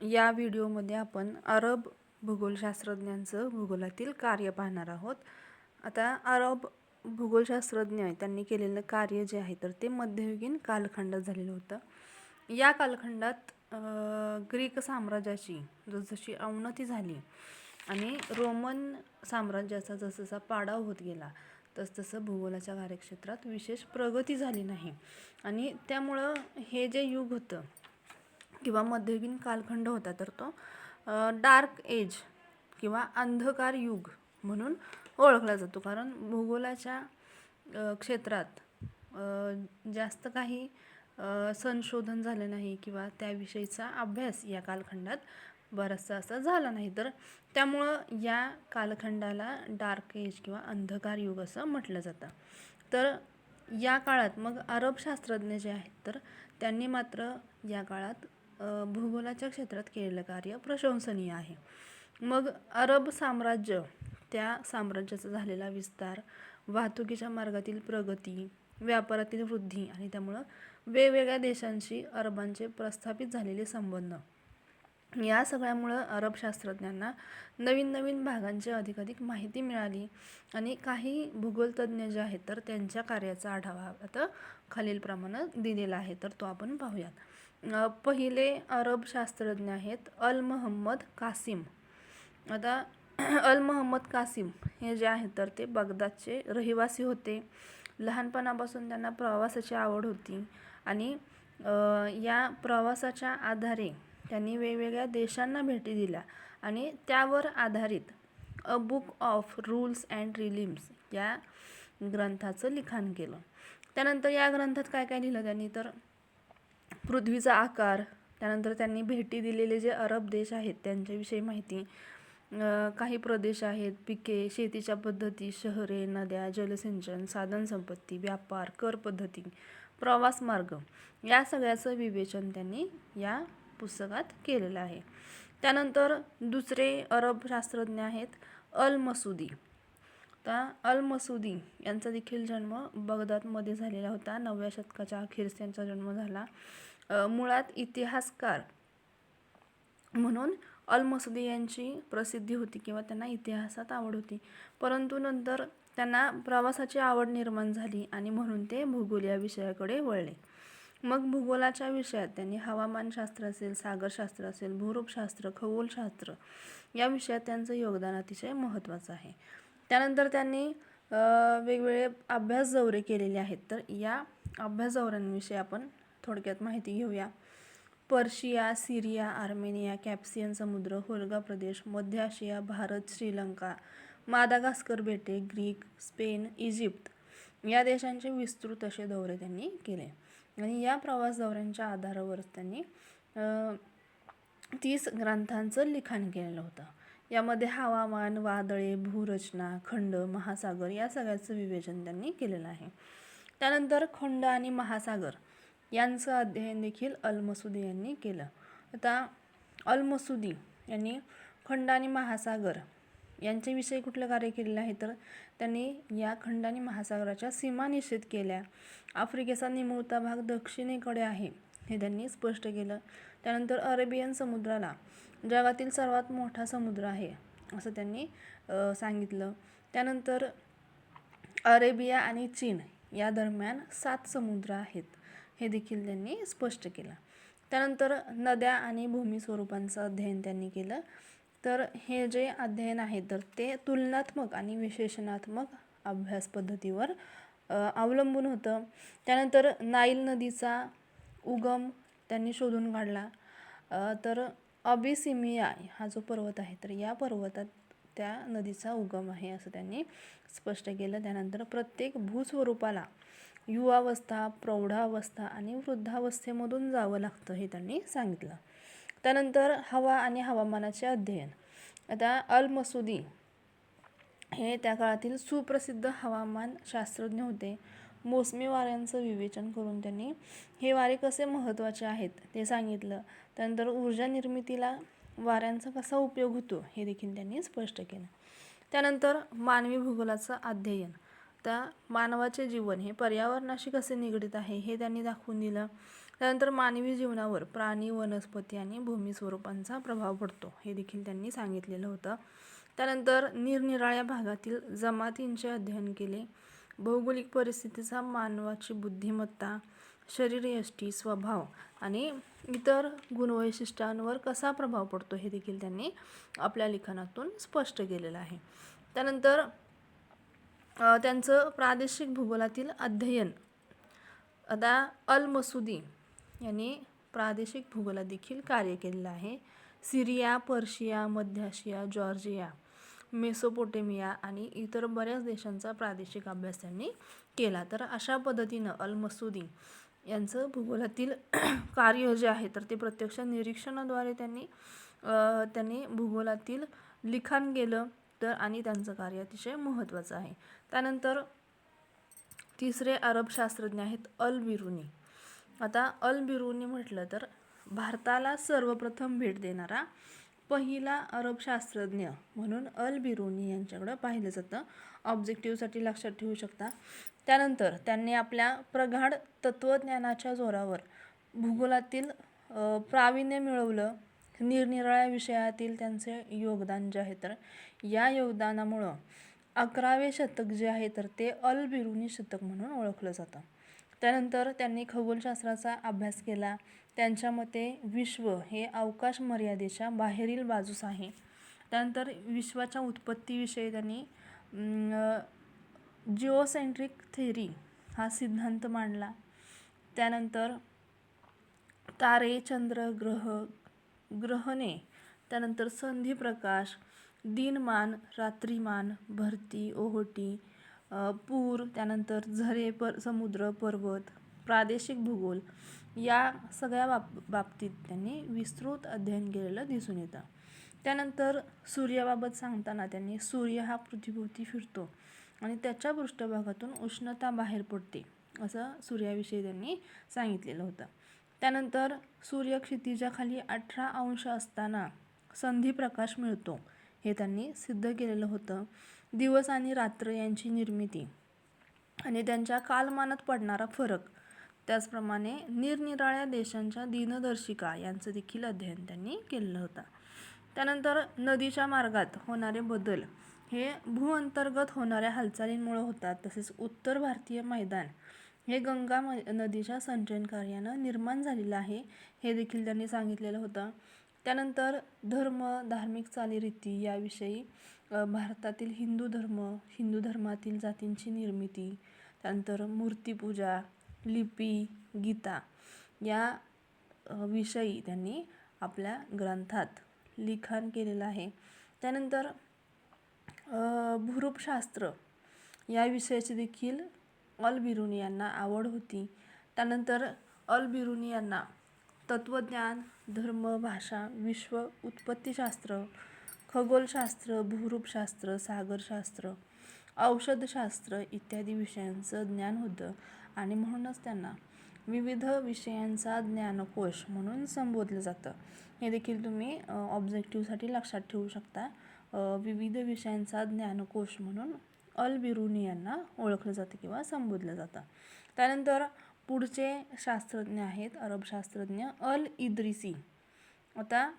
या व्हिडिओमध्ये आपण अरब भूगोलशास्त्रज्ञांचं भूगोलातील कार्य पाहणार आहोत. आता अरब भूगोलशास्त्रज्ञ त्यांनी केलेलं कार्य जे आहे तर ते मध्ययुगीन कालखंडात झालेलं होतं. या कालखंडात ग्रीक साम्राज्याची जसजशी अवनती झाली आणि रोमन साम्राज्याचा जसजसा पाडाव होत गेला तसतसं भूगोलाच्या कार्यक्षेत्रात विशेष प्रगती झाली नाही. आणि त्यामुळं हे जे युग होतं किंवा मध्ययुगीन कालखंड होता तर तो डार्क एज किंवा अंधकार युग म्हणून ओळखला जातो. कारण भूगोलाच्या क्षेत्रात जास्त काही संशोधन झालं नाही किंवा त्याविषयीचा अभ्यास या कालखंडात बराचसा असा झाला नाही. तर त्यामुळं या कालखंडाला डार्क एज किंवा अंधकार युग असं म्हटलं जातं. तर या काळात मग अरब शास्त्रज्ञ जे आहेत तर त्यांनी मात्र या काळात भूगोलाच्या क्षेत्रात केलेलं कार्य प्रशंसनीय आहे. मग अरब साम्राज्य त्या साम्राज्याचा झालेला विस्तार वाहतुकीच्या मार्गातील प्रगती व्यापारातील वृद्धी आणि त्यामुळं वेगवेगळ्या देशांशी अरबांचे प्रस्थापित झालेले संबंध. या सगळ्यामुळं अरब शास्त्रज्ञांना नवीन नवीन भागांची अधिकाधिक माहिती मिळाली आणि काही भूगोलतज्ञ जे आहेत तर त्यांच्या कार्याचा आढावा आता खालीलप्रमाणे दिलेला आहे. तर तो आपण पाहूयात. पहिले अरब शास्त्रज्ञ आहेत अल महम्मद कासिम. आता अल महम्मद कासिम हे जे आहेत तर ते बगदादचे रहिवासी होते. लहानपणापासून त्यांना प्रवासाची आवड होती आणि या प्रवासाच्या आधारे त्यांनी वेगवेगळ्या देशांना भेटी दिल्या आणि त्यावर आधारित a book of rules and realms या ग्रंथाचं लिखाण केलं. त्यानंतर या ग्रंथात काय काय लिहिलं त्यांनी? तर पृथ्वीचा आकार त्यानंतर त्यांनी भेटी दिलेले जे अरब देश आहेत त्यांच्याविषयी माहिती. काही प्रदेश आहेत पिके शेतीच्या पद्धती शहरे नद्या जलसिंचन साधनसंपत्ती व्यापार कर पद्धती प्रवास मार्ग या सगळ्याचं विवेचन त्यांनी या पुस्तकात केलेलं आहे. त्यानंतर दुसरे अरब शास्त्रज्ञ आहेत अल मसुदी तर अल मसुदी यांचा देखील जन्म बगदादमध्ये झालेला होता. नवव्या शतकाच्या अखेरीस त्यांचा जन्म झाला. मुळात इतिहासकार म्हणून अल मसुदी यांची प्रसिद्धी होती किंवा त्यांना इतिहासात आवड होती. परंतु नंतर त्यांना प्रवासाची आवड निर्माण झाली आणि म्हणून ते भूगोल या विषयाकडे वळले. मग भूगोलाच्या विषयात त्यांनी हवामानशास्त्र असेल सागरशास्त्र असेल भूरूपशास्त्र खगोलशास्त्र या विषयात त्यांचं योगदान अतिशय महत्त्वाचं आहे. त्यानंतर त्यांनी वेगवेगळे अभ्यास दौरे केलेले आहेत. तर या अभ्यास दौऱ्यांविषयी आपण थोडक्यात माहिती घेऊया. पर्शिया सिरिया आर्मेनिया कॅप्सियन समुद्र होलगा प्रदेश मध्य आशिया भारत श्रीलंका मादागास्कर बेटे ग्रीक स्पेन इजिप्त या देशांचे विस्तृत असे दौरे त्यांनी केले. आणि या प्रवास दौऱ्यांच्या आधारावरच त्यांनी तीस ग्रंथांचं लिखाण केलेलं होतं. यामध्ये हवामान वादळे भूरचना खंड महासागर या सगळ्याचं विवेचन त्यांनी केलेलं आहे. त्यानंतर खंड आणि महासागर यांचं अध्ययन देखील अल-मसुदी यांनी केलं. आता अल-मसुदी यांनी खंड आणि महासागर यांच्याविषयी कुठलं कार्य केलेलं आहे? तर त्यांनी या खंड आणि महासागराच्या सीमा निश्चित केल्या. आफ्रिकेचा निमुळता भाग दक्षिणेकडे आहे हे त्यांनी स्पष्ट केलं. त्यानंतर अरेबियन समुद्राला जगातील सर्वात मोठा समुद्र आहे असं त्यांनी सांगितलं. त्यानंतर अरेबिया आणि चीन या दरम्यान सात समुद्र आहेत. हे देखील त्यांनी स्पष्ट केलं. त्यानंतर नद्या आणि भूमी स्वरूपांचं अध्ययन त्यांनी केलं. तर हे जे अध्ययन आहे तर ते तुलनात्मक आणि विशेषणात्मक अभ्यास पद्धतीवर अवलंबून होतं. त्यानंतर नाईल नदीचा उगम त्यांनी शोधून काढला. तर अबिसिमिया हा जो पर्वत आहे तर या पर्वतात त्या नदीचा उगम आहे असं त्यांनी स्पष्ट केलं. त्यानंतर प्रत्येक भूस्वरूपाला युवावस्था प्रौढावस्था आणि वृद्धावस्थेमधून जावं लागतं हे त्यांनी सांगितलं. त्यानंतर हवा आणि हवामानाचे अध्ययन. आता अल मसुदी हे त्या काळातील सुप्रसिद्ध हवामान शास्त्रज्ञ होते. मोसमी वाऱ्यांचं विवेचन करून त्यांनी हे वारे कसे महत्त्वाचे आहेत ते सांगितलं. त्यानंतर ऊर्जा निर्मितीला वाऱ्यांचा कसा उपयोग होतो हे देखील त्यांनी स्पष्ट केलं. त्यानंतर मानवी भूगोलाचं अध्ययन. आता मानवाचे जीवन हे पर्यावरणाशी कसे निगडीत आहे हे त्यांनी दाखवून दिलं. त्यानंतर मानवी जीवनावर प्राणी वनस्पती आणि भूमी स्वरूपांचा प्रभाव पडतो हे देखील त्यांनी सांगितलेलं होतं. त्यानंतर निरनिराळ्या भागातील जमातींचे अध्ययन केले. भौगोलिक परिस्थितीचा मानवाची बुद्धिमत्ता शरीरयष्टी स्वभाव आणि इतर गुणवैशिष्ट्यांवर कसा प्रभाव पडतो हे देखील त्यांनी आपल्या लिखाणातून स्पष्ट केलेलं आहे. त्यानंतर त्यांचं प्रादेशिक भूगोलातील अध्ययन आता अल मसुदी यांनी प्रादेशिक भूगोलात देखील कार्य केलेलं आहे. सिरिया पर्शिया मध्य आशिया जॉर्जिया मेसोपोटेमिया आणि इतर बऱ्याच देशांचा प्रादेशिक अभ्यास त्यांनी केला. तर अशा पद्धतीनं अल मसुदी यांचं भूगोलातील कार्य जे आहे तर ते प्रत्यक्ष निरीक्षणाद्वारे त्यांनी त्यांनी भूगोलातील लिखाण केलं तर आणि त्यांचं कार्य अतिशय महत्त्वाचं आहे. त्यानंतर तिसरे अरब शास्त्रज्ञ आहेत अल बिरुनी आता अल बिरुनी म्हटलं तर भारताला सर्वप्रथम भेट देणारा पहिला अरब शास्त्रज्ञ म्हणून अल बिरुनी यांच्याकडं पाहिलं जातं. ऑब्जेक्टिव्हसाठी लक्षात ठेवू शकता. त्यानंतर त्यांनी आपल्या प्रगाढ तत्त्वज्ञानाच्या जोरावर भूगोलातील प्रावीण्य मिळवलं. निरनिराळ्या विषयातील त्यांचे योगदान जे आहे तर या योगदानामुळं अकरावे शतक जे आहे तर ते अल बिरुनी शतक म्हणून ओळखलं जातं. त्यानंतर त्यांनी खगोलशास्त्राचा अभ्यास केला. त्यांच्या मते विश्व हे अवकाश मर्यादेच्या बाहेरील बाजूस आहे. त्यानंतर विश्वाच्या उत्पत्तीविषयी त्यांनी जिओसेंट्रिक थेरी हा सिद्धांत मांडला. त्यानंतर तारे चंद्र ग्रह ग्रहणे त्यानंतर संधी प्रकाश दिनमान रात्रीमान भरती ओहोटी पूर त्यानंतर झरे पर समुद्र पर्वत प्रादेशिक भूगोल या सगळ्या बाब बाबतीत त्यांनी विस्तृत अध्ययन केलेलं दिसून येतं. त्यानंतर सूर्याबाबत सांगताना त्यांनी सूर्य हा पृथ्वीभोवती फिरतो आणि त्याच्या पृष्ठभागातून उष्णता बाहेर पडते असं सूर्याविषयी त्यांनी सांगितलेलं होतं. त्यानंतर सूर्य क्षितिजाखाली अठरा अंश असताना संधी प्रकाश मिळतो. हे त्यांनी सिद्ध केलेलं होतं. दिवस आणि रात्र यांची निर्मिती आणि त्यांच्या कालमानात पडणारा फरक. त्याचप्रमाणे निरनिराळ्या देशांच्या दिनदर्शिका यांचं देखील अध्ययन त्यांनी केलेलं होतं. त्यानंतर नदीच्या मार्गात होणारे बदल हे भूअंतर्गत होणाऱ्या हालचालींमुळे होतात तसेच उत्तर भारतीय मैदान हे गंगा म नदीच्या संचयन कार्यानं निर्माण झालेलं आहे हे देखील त्यांनी सांगितलेलं होतं. त्यानंतर धर्म धार्मिक चालीरीती याविषयी भारतातील हिंदू धर्म हिंदू धर्मातील जातींची निर्मिती त्यानंतर मूर्तिपूजा लिपी गीता या विषयी त्यांनी आपल्या ग्रंथात लिखाण केलेलं आहे. त्यानंतर भूरूपशास्त्र या विषयाची देखील अल बिरुनी यांना आवड होती. त्यानंतर अल बिरुनी यांना तत्त्वज्ञान धर्म भाषा विश्व उत्पत्तीशास्त्र खगोलशास्त्र भूरूपशास्त्र सागरशास्त्र औषधशास्त्र इत्यादी विषयांचं ज्ञान होतं. आणि म्हणूनच त्यांना विविध विषयांचा ज्ञानकोश म्हणून संबोधलं जातं. हे देखील तुम्ही ऑब्जेक्टिव्हसाठी लक्षात ठेवू शकता. विविध विषयांचा ज्ञानकोश म्हणून अल बिरुनी यांना ओळखलं जातं किंवा संबोधलं जातं. त्यानंतर पुढचे शास्त्रज्ञ आहेत अरब शास्त्रज्ञ अल इद्रिसी. आता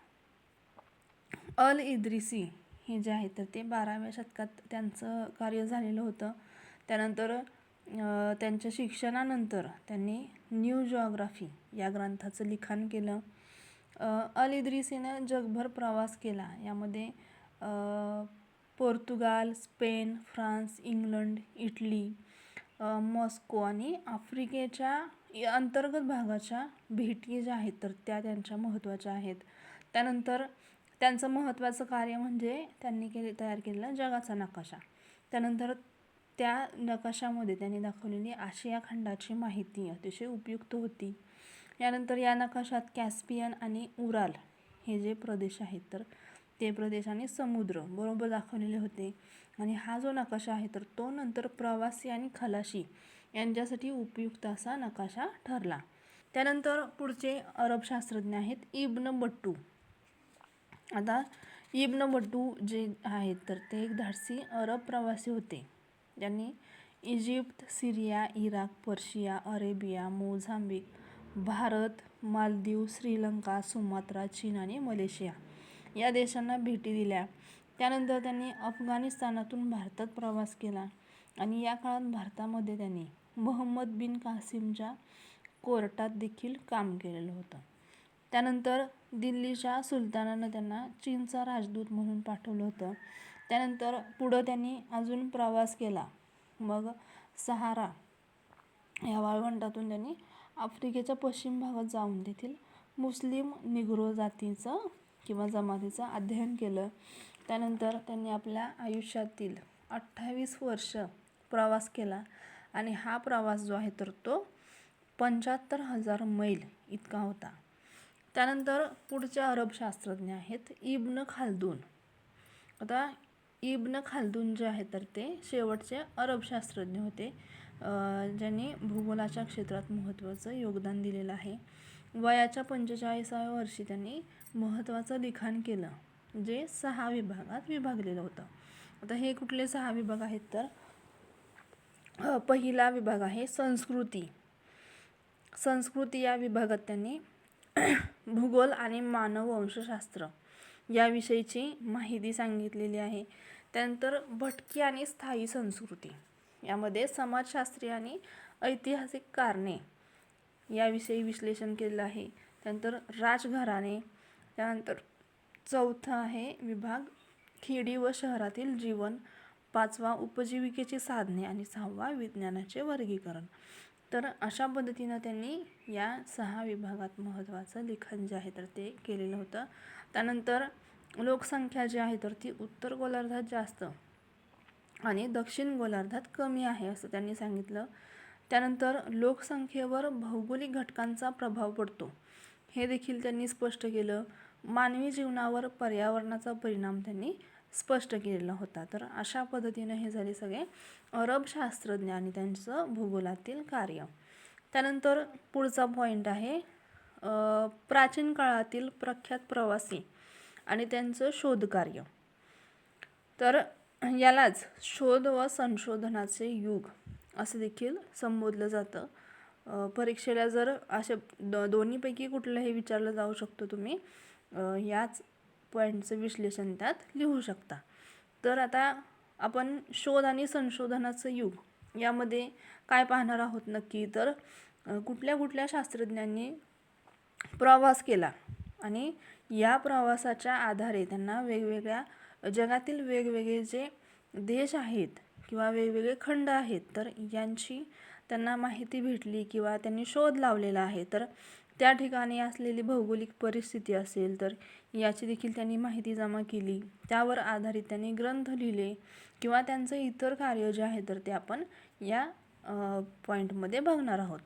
अल इद्रिसी हे जे आहेत तर ते बाराव्या शतकात त्यांचं कार्य झालेलं होतं. त्यानंतर त्यांच्या शिक्षणानंतर त्यांनी न्यू जॉग्राफी या ग्रंथाचं लिखाण केलं. अल इद्रिसीनं जगभर प्रवास केला. यामध्ये Portugal Spain France England Italy Moscow आणि आफ्रिकेच्या या अंतर्गत भागाच्या भेटी ज्या आहेत तर त्या त्यांच्या महत्त्वाच्या आहेत. त्यानंतर त्यांचं महत्त्वाचं कार्य म्हणजे त्यांनी केले तयार केलेला जगाचा नकाशा. त्यानंतर त्या नकाशामध्ये त्यांनी दाखवलेली आशिया खंडाची माहिती अतिशय उपयुक्त होती. यानंतर या नकाशात कॅस्पियन आणि उराल हे जे प्रदेश आहेत तर ते प्रदेश आणि समुद्र बरोबर दाखवलेले होते. आणि हा जो नकाशा आहे तर तो नंतर प्रवासी आणि खलाशी यांच्यासाठी उपयुक्त असा नकाशा ठरला. त्यानंतर पुढचे अरब शास्त्रज्ञ आहेत इब्न बट्टू. आता इब्न बट्टू जे आहेत तर ते एक धाडसी अरब प्रवासी होते. त्यांनी Egypt Syria Iraq Persia Arabia Mozambique Bharat Maldives Sri Lanka Sumatra चीन आणि मलेशिया या देशांना भेटी दिल्या. त्यानंतर त्यांनी अफगाणिस्तानातून भारतात प्रवास केला आणि या काळात भारतामध्ये त्यांनी मोहम्मद बिन कासिमच्या कोर्टात देखील काम केलेलं होतं. त्यानंतर दिल्लीच्या सुलतानानं त्यांना चीनचा राजदूत म्हणून पाठवलं होतं. त्यानंतर पुढं त्यांनी अजून प्रवास केला. मग सहारा या वाळवंटातून त्यांनी आफ्रिकेच्या पश्चिम भागात जाऊन तेथील मुस्लिम निग्रो जातीचं किंवा जमातीचं अध्ययन केलं त्यानंतर त्यांनी आपल्या आयुष्यातील अठ्ठावीस वर्ष प्रवास केला आणि हा प्रवास जो आहे तर तो पंच्याहत्तर हजार मैल इतका होता. त्यानंतर पुढचे अरब शास्त्रज्ञ आहेत इब्न खालदून. आता इब्न खालदून जे आहे तर ते शेवटचे अरब शास्त्रज्ञ होते ज्यांनी भूगोलाच्या क्षेत्रात महत्त्वाचं योगदान दिलेलं आहे. वयाच्या पंचेचाळीसाव्या वर्षी त्यांनी महत्त्वाचं लिखाण केलं. जे सहा विभागात विभागलेलं होतं. आता हे कुठले सहा विभाग आहेत तर पहिला विभाग आहे संस्कृती. संस्कृती या विभागात त्यांनी भूगोल आणि मानव वंशशास्त्र याविषयीची माहिती सांगितलेली आहे. त्यानंतर भटकी आणि स्थायी संस्कृती. यामध्ये समाजशास्त्रीय आणि ऐतिहासिक कारणे याविषयी विश्लेषण केलेलं आहे. त्यानंतर राजघराणे त्यानंतर चौथा आहे विभाग खेडी व शहरातील जीवन. पाचवा उपजीविकेची साधने आणि सहावा विज्ञानाचे वर्गीकरण. तर अशा पद्धतीनं त्यांनी या सहा विभागात महत्त्वाचं लिखाण जे आहे तर ते केलेलं होतं. त्यानंतर लोकसंख्या जी आहे तर ती उत्तर गोलार्धात जास्त आणि दक्षिण गोलार्धात कमी आहे असं त्यांनी सांगितलं. त्यानंतर लोकसंख्येवर भौगोलिक घटकांचा प्रभाव पडतो. हे देखील त्यांनी स्पष्ट केलं. मानवी जीवनावर पर्यावरणाचा परिणाम त्यांनी स्पष्ट केलेला होता. तर अशा पद्धतीनं हे झाले सगळे अरब शास्त्रज्ञ आणि त्यांचं भूगोलातील कार्य. त्यानंतर पुढचा पॉईंट आहे प्राचीन काळातील प्रख्यात प्रवासी आणि त्यांचं शोधकार्य. तर यालाच शोध व संशोधनाचे युग असं देखील संबोधलं जातं. परीक्षेला जर असे द दोन्हीपैकी कुठलंही विचारलं जाऊ शकतो तुम्ही याच पॉईंटचं विश्लेषण त्यात लिहू शकता. तर आता आपण शोध आणि संशोधनाचं युग यामध्ये काय पाहणार आहोत नक्की? तर कुठल्या कुठल्या शास्त्रज्ञांनी प्रवास केला आणि या प्रवासाच्या आधारे त्यांना वेगवेगळ्या जगातील वेगवेगळे जे देश आहेत किंवा वेगवेगळे खंड आहेत तर यांची त्यांना माहिती भेटली किंवा त्यांनी शोध लावलेला आहे. तर त्या ठिकाणी असलेली भौगोलिक परिस्थिती असेल तर याची देखील त्यांनी माहिती जमा केली. त्यावर आधारित त्यांनी ग्रंथ लिहिले किंवा त्यांचं इतर कार्य जे आहे तर ते आपण या पॉईंटमध्ये बघणार आहोत.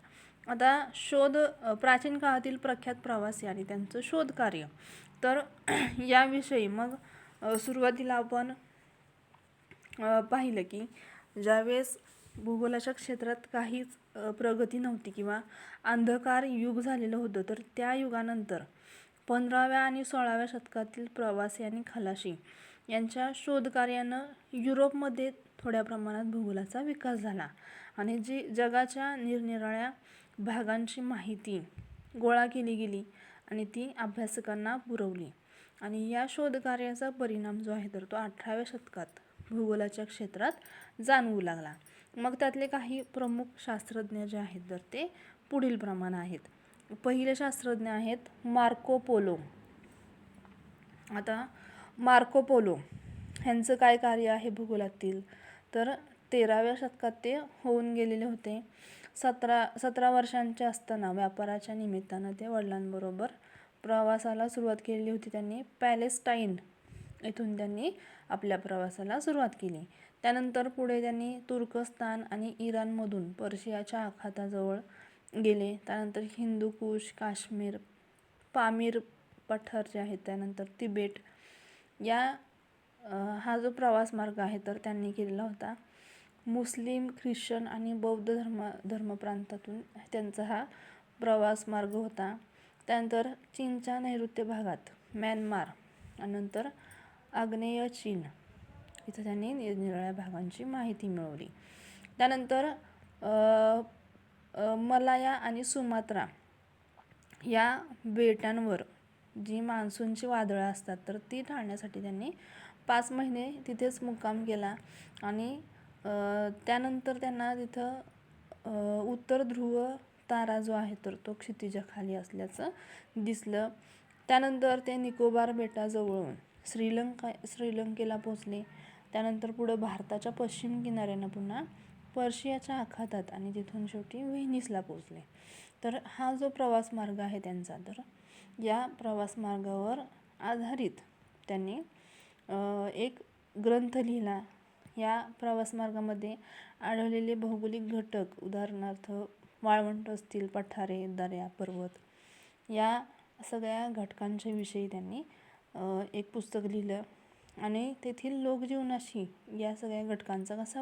आता शोध प्राचीन काळातील प्रख्यात प्रवासी आणि त्यांचं शोधकार्य तर याविषयी मग सुरुवातीला आपण पाहिलं की ज्यावेळेस भूगोलाच्या क्षेत्रात काहीच प्रगती नव्हती किंवा अंधकार युग झालेलं होतं तर त्या युगानंतर पंधराव्या आणि सोळाव्या शतकातील प्रवासी आणि खलाशी यांच्या शोधकार्यानं युरोपमध्ये थोड्या प्रमाणात भूगोलाचा विकास झाला आणि जी जगाच्या निरनिराळ्या भागांची माहिती गोळा केली गेली आणि ती अभ्यासकांना पुरवली. आणि या शोधकार्याचा परिणाम जो आहे तर तो अठराव्या शतकात भूगोलाच्या क्षेत्रात जाणवू लागला. मग त्यातले काही प्रमुख शास्त्रज्ञ जे आहेत तर ते पुढील प्रमाण आहेत. पहिले शास्त्रज्ञ आहेत मार्को पोलो. आता मार्को पोलो ह्यांचं काय कार्य आहे भूगोलातील? तर तेराव्या शतकात ते होऊन गेलेले होते. सतरा सतरा वर्षांचे असताना व्यापाराच्या निमित्तानं ते वडिलांबरोबर प्रवासाला सुरुवात केलेली होती. त्यांनी पॅलेस्टाईन येथून त्यांनी आपल्या प्रवासाला सुरुवात केली. त्यानंतर पुढे त्यांनी तुर्कस्तान आणि इराणमधून पर्शियाच्या आखाताजवळ गेले. त्यानंतर हिंदूकुश काश्मीर पामीर पठार जे आहेत त्यानंतर तिबेट या हा जो प्रवास मार्ग आहे तर त्यांनी केलेला होता. मुस्लिम ख्रिश्चन आणि बौद्ध धर्म धर्मप्रांतातून त्यांचा हा प्रवास मार्ग होता. त्यानंतर चीनच्या नैऋत्य भागात म्यानमार आणि नंतर आग्नेय चीन. इथं त्यांनी निरनिराळ्या भागांची माहिती मिळवली. त्यानंतर मलाया आणि सुमात्रा या बेटांवर जी मान्सूनची वादळं असतात तर ती टाळण्यासाठी त्यांनी पाच महिने तिथेच मुक्काम केला आणि त्यानंतर त्यांना तिथं उत्तर ध्रुव तारा जो आहे तर तो क्षितिजाखाली असल्याचं दिसलं. त्यानंतर ते निकोबार बेटाजवळून श्रीलंका श्रीलंकेला पोचले त्यानंतर पुढं भारताच्या पश्चिम किनाऱ्यानं पुन्हा पर्शियाच्या आखातात आणि तिथून शेवटी व्हेनिसला पोचले तर हा जो प्रवास मार्ग आहे त्यांचा तर या प्रवास मार्गावर आधारित त्यांनी एक ग्रंथ लिहिला. या प्रवास मार्गामध्ये आढळलेले भौगोलिक घटक उदाहरणार्थ वाळवंट असतील पठारे दऱ्या पर्वत या सगळ्या घटकांच्या विषयी त्यांनी एक पुस्तक लिहिलं. आणि तेथील लोकजीवनाशी या सगळ्या घटकांचा कसा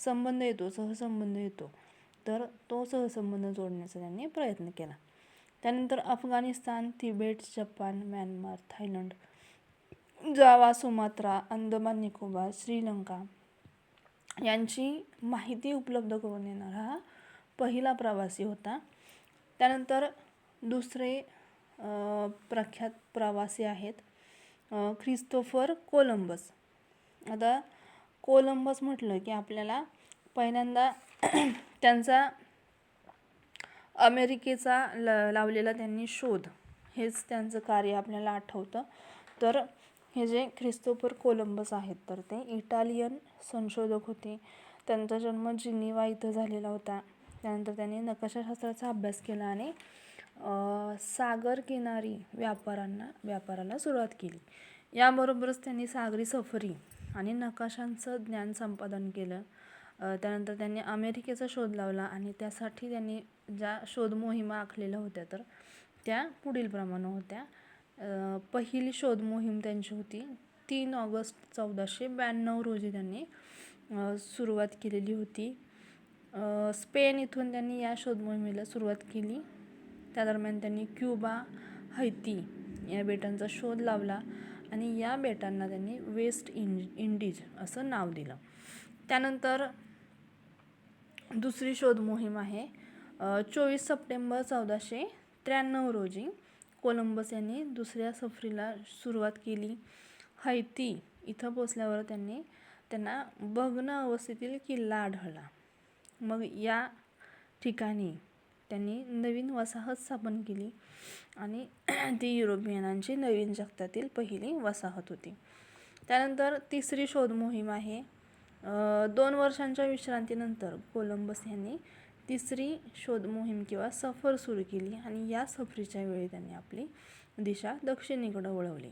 संबंध येतो सहसंबंध येतो तर तो सहसंबंध जोडण्याचा त्यांनी प्रयत्न केला. त्यानंतर Afghanistan Tibet Japan Myanmar Thailand Java Sumatra Andaman Nicobar Sri Lanka यांची माहिती उपलब्ध करून देणारा हा पहिला प्रवासी होता. त्यानंतर दुसरे प्रख्यात प्रवासी आहेत ख्रिस्तोफर कोलंबस. आता कोलंबस म्हटलं की आपल्याला पहिल्यांदा त्यांचा अमेरिकेचा ल लावलेला त्यांनी शोध. हेच त्यांचं कार्य आपल्याला आठवतं. तर हे जे ख्रिस्तोफर कोलंबस आहेत तर ते इटालियन संशोधक होते. त्यांचा जन्म जिनिवा इथं झालेला होता. त्यानंतर त्यांनी नकाशाशास्त्राचा अभ्यास केला आणि सागरकिनारी सागर किनारी व्यापारांना व्यापाराला सुरुवात केली. याबरोबरच त्यांनी सागरी सफरी आणि नकाशांचं ज्ञान संपादन केलं. त्यानंतर त्यांनी अमेरिकेचा शोध लावला आणि त्यासाठी त्यांनी ज्या शोध मोहिमा आखलेल्या होत्या तर त्या पुढीलप्रमाणे होत्या. पहिली शोध मोहीम त्यांची होती तीन ऑगस्ट चौदाशे ब्याण्णव रोजी त्यांनी सुरुवात केलेली होती. स्पेन इथून त्यांनी या शोध मोहिमेला सुरुवात केली. त्या दरम्यान त्यांनी क्युबा हैती या बेटांचा शोध लावला आणि या बेटांना त्यांनी वेस्ट इंज इंडीज असं नाव दिलं. त्यानंतर दुसरी शोध मोहीम आहे. चोवीस सप्टेंबर चौदाशे त्र्याण्णव रोजी कोलंबस यांनी दुसऱ्या सफरीला सुरुवात केली. हैती इथं पोचल्यावर त्यांनी त्यांना भग्न अवस्थेतील किल्ला आढळला. मग या ठिकाणी त्यांनी नवीन वसाहत स्थापन केली आणि ती युरोपियनांची नवीन जगतातील पहिली वसाहत होती. त्यानंतर तिसरी शोध मोहीम आहे. दोन वर्षांच्या विश्रांतीनंतर कोलंबस यांनी तिसरी शोध मोहीम किंवा सफर सुरू केली आणि या सफरीच्या वेळी त्यांनी आपली दिशा दक्षिणेकडे वळवली.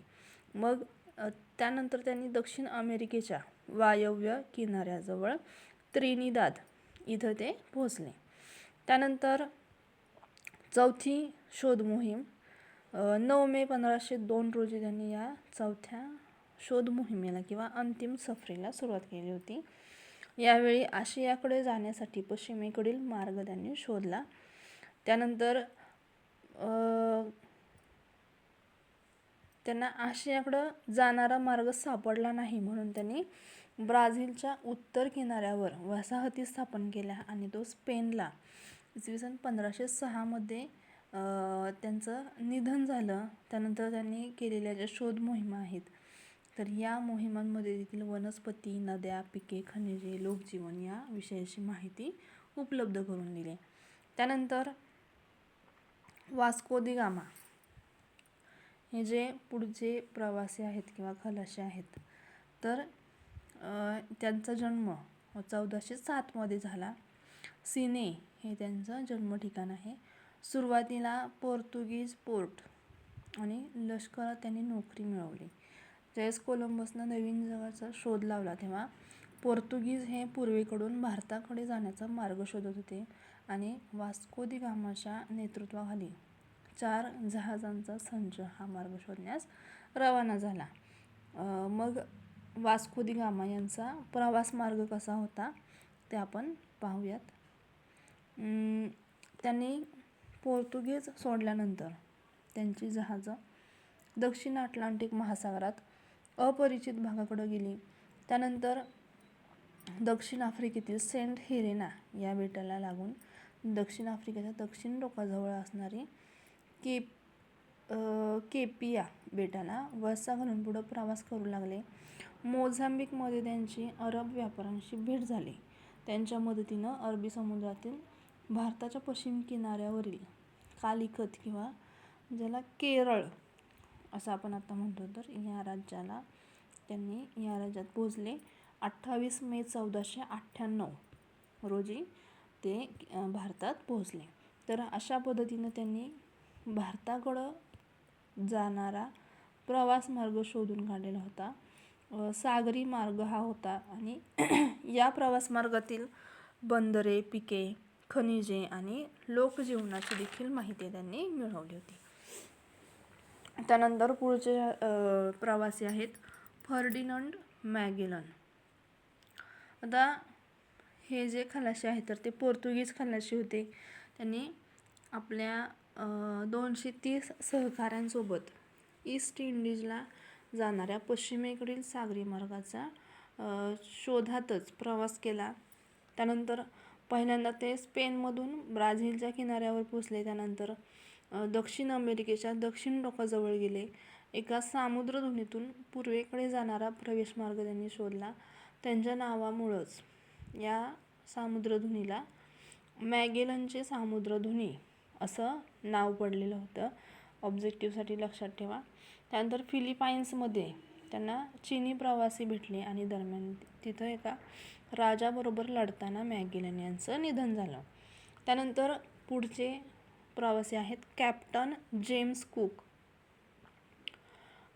मग त्यानंतर त्यांनी दक्षिण अमेरिकेच्या वायव्य किनाऱ्याजवळ त्रिनिदाद इथं ते पोहोचले. त्यानंतर चौथी शोध मोहीम नऊ मे पंधराशे दोन रोजी त्यांनी या चौथ्या शोध मोहिमेला किंवा अंतिम सफरीला सुरुवात केली होती. यावेळी आशियाकडे जाण्यासाठी पश्चिमेकडील मार्ग त्यांनी शोधला. त्यानंतर त्यांना आशियाकडं जाणारा मार्ग सापडला नाही म्हणून त्यांनी ब्राझीलच्या उत्तर किनाऱ्यावर वसाहती स्थापन केल्या आणि तो स्पेनला इसवी सन पंधराशे सहामध्ये त्यांचं निधन झालं. त्यानंतर त्यांनी केलेल्या ज्या शोध मोहिमा आहेत तर या मोहिमांमध्ये देखील वनस्पती नद्या पिके खनिजे लोकजीवन या विषयाची माहिती उपलब्ध करून दिली. त्यानंतर वास्को दि गामा हे जे पुढचे प्रवासी आहेत किंवा खलाशी आहेत तर त्यांचा जन्म चौदाशे सातमध्ये झाला. सिने हे त्यांचं जन्मठिकाण आहे. सुरुवातीला पोर्तुगीज पोर्ट आणि लष्करात त्यांनी नोकरी मिळवली. ज्यावेळेस कोलंबसनं नवीन जगाचा शोध लावला तेव्हा पोर्तुगीज हे पूर्वेकडून भारताकडे जाण्याचा मार्ग शोधत होते आणि वास्कोदी गामाच्या नेतृत्वाखाली चार जहाजांचा संच हा मार्ग शोधण्यास रवाना झाला. मग वास्कोदी गामा यांचा प्रवास मार्ग कसा होता ते आपण पाहूयात. त्यांनी पोर्तुगीज सोडल्यानंतर त्यांची जहाजं दक्षिण अटलांटिक महासागरात अपरिचित भागाकडं गेली. त्यानंतर दक्षिण आफ्रिकेतील सेंट हिरेना या बेटाला लागून दक्षिण आफ्रिकेच्या दक्षिण टोकाजवळ असणारी केप केपिया बेटाला वळसा घालून पुढं प्रवास करू लागले. मोझांबिकमध्ये त्यांची अरब व्यापाऱ्यांशी भेट झाली. त्यांच्या मदतीनं अरबी समुद्रातील भारताच्या पश्चिम किनाऱ्यावरील कालिकत किंवा ज्याला केरळ असं आपण आता म्हणतो तर या राज्याला त्यांनी या राज्यात पोहोचले. अठ्ठावीस मे चौदाशे अठ्ठ्याण्णव रोजी ते भारतात पोहोचले. तर अशा पद्धतीनं त्यांनी भारताकडं जाणारा प्रवास मार्ग शोधून काढलेला होता. सागरी मार्ग हा होता आणि या प्रवास मार्गातील बंदरे पिके खनिजे आणि लोकजीवनाची देखील माहिती त्यांनी मिळवली होती. त्यानंतर पुढचे प्रवासी आहेत फर्डिनंड मॅगेलन. आता हे जे खलाशी आहेत तर ते पोर्तुगीज खलाशी होते. त्यांनी आपल्या दोनशे तीस सहकाऱ्यांसोबत ईस्ट इंडिजला जाणाऱ्या पश्चिमेकडील सागरी मार्गाचा शोधातच प्रवास केला. त्यानंतर पहिल्यांदा ते स्पेनमधून ब्राझीलच्या किनाऱ्यावर पोचले त्यानंतर दक्षिण अमेरिकेच्या दक्षिण टोकाजवळ गेले. एका सामुद्रधुनीतून पूर्वेकडे जाणारा प्रवेश मार्ग त्यांनी शोधला त्यांच्या नावामुळंच. या सामुद्रधुनीला मॅगेलनचे सामुद्रधुनी असं नाव पडलेलं होतं. ऑब्जेक्टिव्हसाठी लक्षात ठेवा. त्यानंतर फिलिपाईन्समध्ये त्यांना चिनी प्रवासी भेटले आणि दरम्यान तिथं एका राजाबरोबर लढताना मॅगिलन यांचं निधन झालं. त्यानंतर पुढचे प्रवासी आहेत कॅप्टन जेम्स कुक.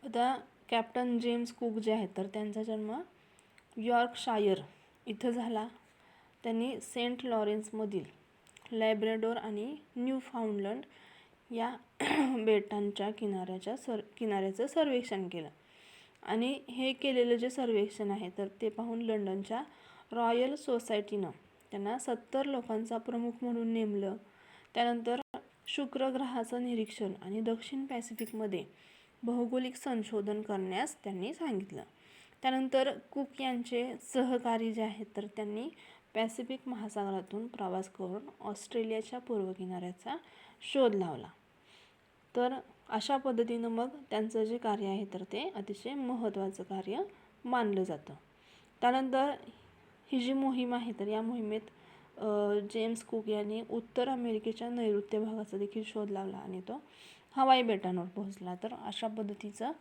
आता कॅप्टन जेम्स कुक जे आहेत तर त्यांचा जन्म यॉर्कशायर इथं झाला. त्यांनी सेंट लॉरेन्समधील लॅब्रेडोर आणि न्यू फाउंडलंड या बेटांच्या किनाऱ्याच्या सर किनाऱ्याचं सर्वेक्षण केलं. आणि हे केलेलं जे सर्वेक्षण आहे तर ते पाहून लंडनच्या रॉयल सोसायटीनं. त्यांना सत्तर लोकांचा प्रमुख म्हणून नेमलं. त्यानंतर शुक्र ग्रहाचं निरीक्षण आणि दक्षिण पॅसिफिकमध्ये भौगोलिक संशोधन करण्यास त्यांनी सांगितलं. त्यानंतर कुक यांचे सहकारी जे आहेत तर त्यांनी पॅसिफिक महासागरातून प्रवास करून ऑस्ट्रेलियाच्या पूर्व किनाऱ्याचा शोध लावला. तर अशा पद्धतीनं मग त्यांचं जे कार्य आहे तर ते अतिशय महत्त्वाचं कार्य मानलं जातं. त्यानंतर ही जी मोहीम आहे तर या मोहिमेत जेम्स कुक यांनी उत्तर अमेरिकेच्या नैऋत्य भागाचा देखील शोध लावला आणि तो हवाई बेटांवर पोहोचला. तर अशा पद्धतीचं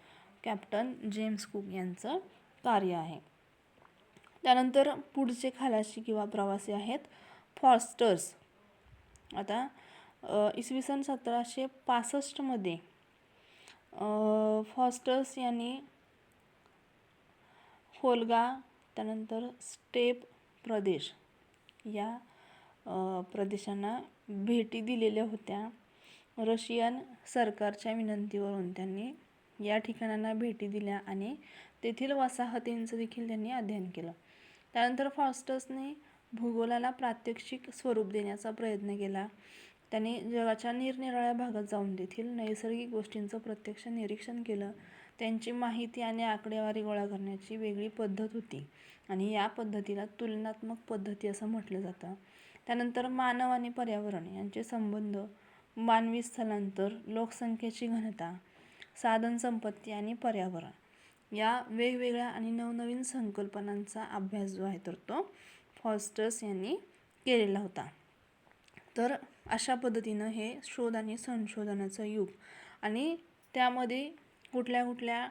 कॅप्टन जेम्स कुक यांचं कार्य आहे. त्यानंतर पुढचे खालाशी किंवा प्रवासी आहेत फॉस्टर्स. आता इसवी सन सतराशे पासष्टमध्ये फॉस्टर्स यांनी होलगा त्यानंतर स्टेप प्रदेश. या प्रदेशांना भेटी दिलेल्या होत्या. रशियन सरकारच्या विनंतीवरून त्यांनी या ठिकाणांना भेटी दिल्या आणि तेथील वसाहतींचं देखील त्यांनी अध्ययन केलं. त्यानंतर फॉस्टर्सने भूगोलाला प्रात्यक्षिक स्वरूप देण्याचा प्रयत्न केला. त्यांनी जगाच्या निरनिराळ्या भागात जाऊन तेथील नैसर्गिक गोष्टींचं प्रत्यक्ष निरीक्षण केलं. त्यांची माहिती आणि आकडेवारी गोळा करण्याची वेगळी पद्धत होती. आणि या पद्धतीला तुलनात्मक पद्धती असं म्हटलं जातं. त्यानंतर मानव आणि पर्यावरण यांचे संबंध मानवी स्थलांतर लोकसंख्येची घनता साधनसंपत्ती आणि पर्यावरण या वेगवेगळ्या आणि नवनवीन संकल्पनांचा अभ्यास जो आहे तर तो फॉस्टर्स यांनी केलेला होता. तर अशा पद्धतीनं हे शोध आणि संशोधनाचं युग आणि त्यामध्ये कुठल्या कुठल्या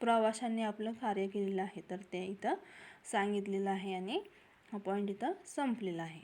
प्रवाशांनी आपलं कार्य केलेलं आहे तर ते इथं सांगितलेलं आहे आणि हा पॉईंट इथं संपलेला आहे.